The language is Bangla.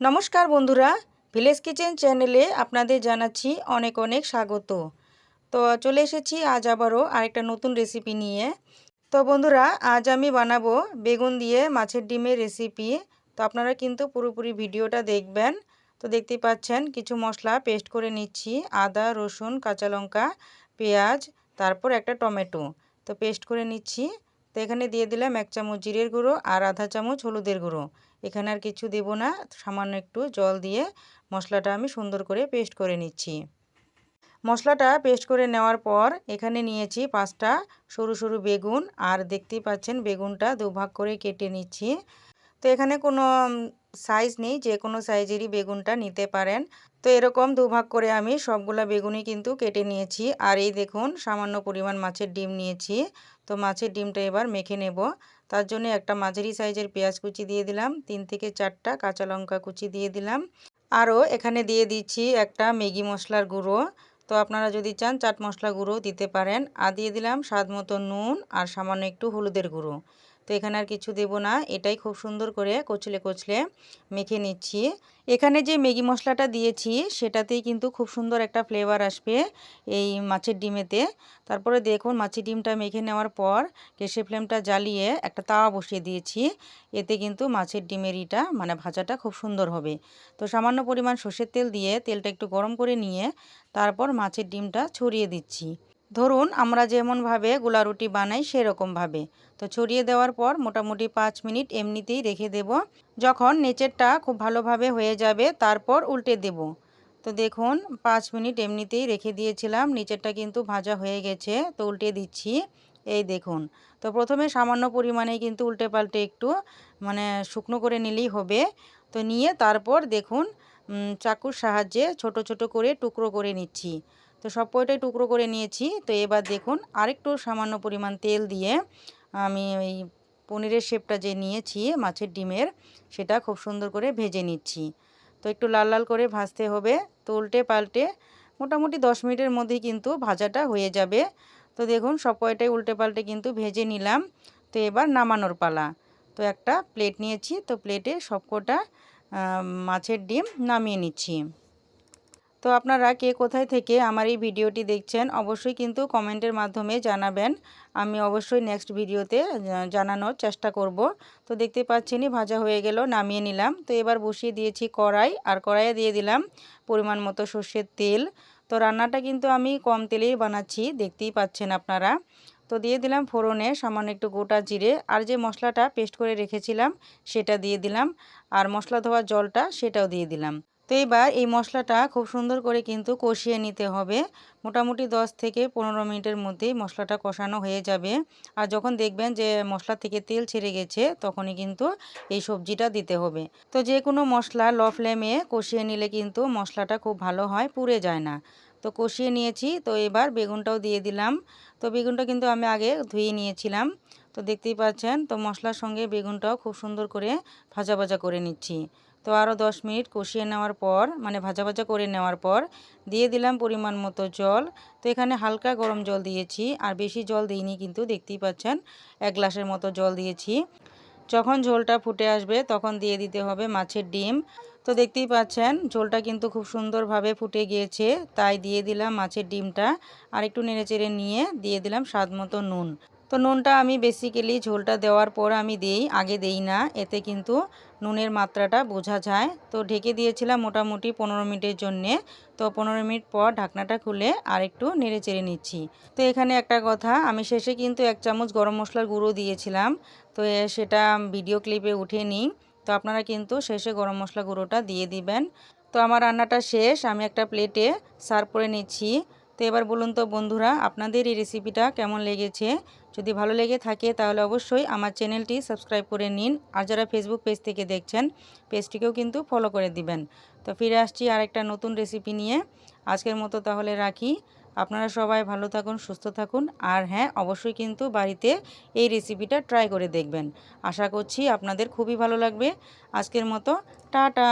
নমস্কার বন্ধুরা, ভিলেজ কিচেন চ্যানেলে আপনাদের জানাচ্ছি অনেক অনেক স্বাগত। তো চলে এসেছি আজ আবারও আরেকটা নতুন রেসিপি নিয়ে। তো বন্ধুরা, আজ আমি বানাবো বেগুন দিয়ে মাছের ডিমের রেসিপি তো আপনারা কিন্তু পুরোপুরি ভিডিওটা দেখবেন। তো দেখতেই পাচ্ছেন, কিছু মশলা পেস্ট করে নিচ্ছি। আদা, রসুন, কাঁচা লঙ্কা, পেঁয়াজ, তারপর একটা টমেটো। তো পেস্ট করে নিচ্ছি। তো এখানে দিয়ে দিলাম এক চামচ জিরের গুঁড়ো আর আধা চামচ হলুদের গুঁড়ো। এখানে আর কিছু দেব না। সামান্য একটু জল দিয়ে মশলাটা আমি সুন্দর করে পেস্ট করে নিচ্ছি। মশলাটা পেস্ট করে নেওয়ার পর এখানে নিয়েছি পাঁচটা সরু সরু বেগুন আর দেখতেই পাচ্ছেন বেগুনটা দুভাগ করে কেটে নিচ্ছি। তো এখানে কোনো সাইজ নেই, যে কোনো সাইজেরই বেগুনটা নিতে পারেন। তো এরকম দুভাগ করে আমি সবগুলা বেগুনই কিন্তু কেটে নিয়েছি। আর এই দেখুন সামান্য পরিমাণ মাছের ডিম নিয়েছি। তো মাছের ডিমটা এবার মেখে নেব। তার জন্য একটা মাঝারি সাইজের পেঁয়াজ কুচি দিয়ে দিলাম, তিন থেকে চারটা কাঁচা লঙ্কা কুচি দিয়ে দিলাম। আরও এখানে দিয়ে দিচ্ছি একটা ম্যাগি মশলার গুঁড়ো। তো আপনারা যদি চান চাট মশলা গুঁড়ো দিতে পারেন। আর দিয়ে দিলাম স্বাদ মতো নুন আর সামান্য একটু হলুদের গুঁড়ো। তো এখানে আর কিছু দেব না। এটাই খুব সুন্দর করে কচলে কচলে মেখে নিচ্ছি। এখানে যে ম্যাগি মশলাটা দিয়েছি, সেটাতেই কিন্তু খুব সুন্দর একটা ফ্লেভার আসবে এই মাছের ডিমেতে। তারপরে দেখুন, মাছের ডিমটা মেখে নেওয়ার পর গ্যাসের ফ্লেমটা জ্বালিয়ে একটা তাওয়া বসিয়ে দিয়েছি। এতে কিন্তু মাছের ডিমের ইটা মানে ভাজাটা খুব সুন্দর হবে। তো সামান্য পরিমাণ সর্ষের তেল দিয়ে তেলটা একটু গরম করে নিয়ে তারপর মাছের ডিমটা ছড়িয়ে দিচ্ছি। ধরুন আমরা যেমনভাবে গোলা রুটি বানাই সেরকমভাবে তো ছড়িয়ে দেওয়ার পর মোটামুটি পাঁচ মিনিট এমনিতেই রেখে দেব। যখন নিচেরটা খুব ভালোভাবে হয়ে যাবে তারপর উল্টে দেব। তো দেখুন পাঁচ মিনিট এমনিতেই রেখে দিয়েছিলাম, নিচেরটা কিন্তু ভাজা হয়ে গেছে, তো উল্টে দিচ্ছি। এই দেখুন, তো প্রথমে সামান্য পরিমাণে কিন্তু উল্টে পাল্টে একটু মানে শুকনো করে নিলেই হবে। তো নিয়ে তারপর দেখুন চাকুর সাহায্যে ছোট ছোট করে টুকরো করে নিচ্ছি। তো সব কয়টাই টুকরো করে নিয়েছি। তো এবার দেখুন আরেকটু সামান্য পরিমাণ তেল দিয়ে আমি ওই পনিরের শেপটা যে নিয়েছি, মাছের ডিমের, সেটা খুব সুন্দর করে ভেজে নিচ্ছি। তো একটু লাল লাল করে ভাজতে হবে তো উল্টে পাল্টে মোটামুটি দশ মিনিটের মধ্যেই কিন্তু ভাজাটা হয়ে যাবে। তো দেখুন সব কয়টাই উল্টে পাল্টে কিন্তু ভেজে নিলাম। তো এবার নামানোর পালা। তো একটা প্লেট নিয়েছি, তো প্লেটে সবকটা মাছের ডিম নামিয়ে নিচ্ছি। তো আপনারা কে কোথায় থেকে আমার এই ভিডিওটি দেখছেন অবশ্যই কিন্তু কমেন্টের মাধ্যমে জানাবেন। আমি অবশ্যই নেক্সট ভিডিওতে জানানোর চেষ্টা করব। তো দেখতে পাচ্ছেনই ভাজা হয়ে গেল, নামিয়ে নিলাম। তো এবার বসিয়ে দিয়েছি কড়াই, আর কড়াইয়ে দিয়ে দিলাম পরিমাণ মতো সর্ষের তেল। তো রান্নাটা কিন্তু আমি কম তেলেই বানাচ্ছি, দেখতেই পাচ্ছেন আপনারা। তো দিয়ে দিলাম ফোড়নে সামান্য একটু গোটা জিরে, আর যে মশলাটা পেস্ট করে রেখেছিলাম সেটা দিয়ে দিলাম। আর মশলা ধোয়ার জলটা সেটাও দিয়ে দিলাম। তো এবার এই মশলাটা খুব সুন্দর করে কিন্তু কষিয়ে নিতে হবে। মোটামুটি 10 থেকে পনেরো মিনিটের মধ্যেই মশলাটা কষানো হয়ে যাবে। আর যখন দেখবেন যে মশলা থেকে তেল ছেড়ে গেছে, তখনই কিন্তু এই সবজিটা দিতে হবে। তো যে কোনো মশলা ল ফ্লেমে কষিয়ে নিলে কিন্তু মশলাটা খুব ভালো হয়, পুড়ে যায় না। তো কষিয়ে নিয়েছি, তো এবার বেগুনটাও দিয়ে দিলাম। তো বেগুনটা কিন্তু আমি আগে ধুয়ে নিয়েছিলাম। তো দেখতেই পাচ্ছেন, তো মশলার সঙ্গে বেগুনটাও খুব সুন্দর করে ভাজা ভাজা করে নিচ্ছি। তো আরও দশ মিনিট কষিয়ে নেওয়ার পর মানে ভাজা ভাজা করে নেওয়ার পর, দিয়ে দিলাম পরিমাণ মতো জল। তো এখানে হালকা গরম জল দিয়েছি, আর বেশি জল দিইনি কিন্তু দেখতেই পাচ্ছেন, এক গ্লাসের মতো জল দিয়েছি। যখন ঝোলটা ফুটে আসবে তখন দিয়ে দিতে হবে মাছের ডিম। তো দেখতেই পাচ্ছেন, ঝোলটা কিন্তু খুব সুন্দরভাবে ফুটে গিয়েছে, তাই দিয়ে দিলাম মাছের ডিমটা, আর একটু নেড়েচেড়ে নিয়ে দিয়ে দিলাম স্বাদ মতো নুন। তো নুনটা আমি বেসিক্যালি ঝোলটা দেওয়ার পর আমি দিই, আগে দেই না, এতে কিন্তু নুনের মাত্রাটা বোঝা যায়। তো ঢেকে দিয়েছিলাম মোটামুটি পনেরো মিনিটের জন্যে। তো পনেরো মিনিট পর ঢাকনাটা খুলে আর একটু নেড়ে চেড়ে নিচ্ছি। তো এখানে একটা কথা, আমি শেষে কিন্তু এক চামচ গরম মশলার গুঁড়ো দিয়েছিলাম। তো সেটা ভিডিও ক্লিপে উঠে নিই। তো আপনারা কিন্তু শেষে গরম মশলা গুঁড়োটা দিয়ে দিবেন। তো আমার রান্নাটা শেষ, আমি একটা প্লেটে সার্ভ করে নিচ্ছি। তো এবার বলুন তো বন্ধুরা, আপনাদের এই রেসিপিটা কেমন লেগেছে? যদি ভালো লেগে থাকে তাহলে অবশ্যই আমার চ্যানেলটি সাবস্ক্রাইব করে নিন। আর যারা ফেসবুক পেজ থেকে দেখছেন পেজটিকেও কিন্তু ফলো করে দিবেন। তো ফিরে আসছি আরেকটা নতুন রেসিপি নিয়ে। আজকের মতো তাহলে রাখি। আপনারা সবাই ভালো থাকুন, সুস্থ থাকুন। আর হ্যাঁ অবশ্যই কিন্তু বাড়িতে এই রেসিপিটা ট্রাই করে দেখবেন। আশা করছি আপনাদের খুবই ভালো লাগবে। আজকের মতো, টাটা!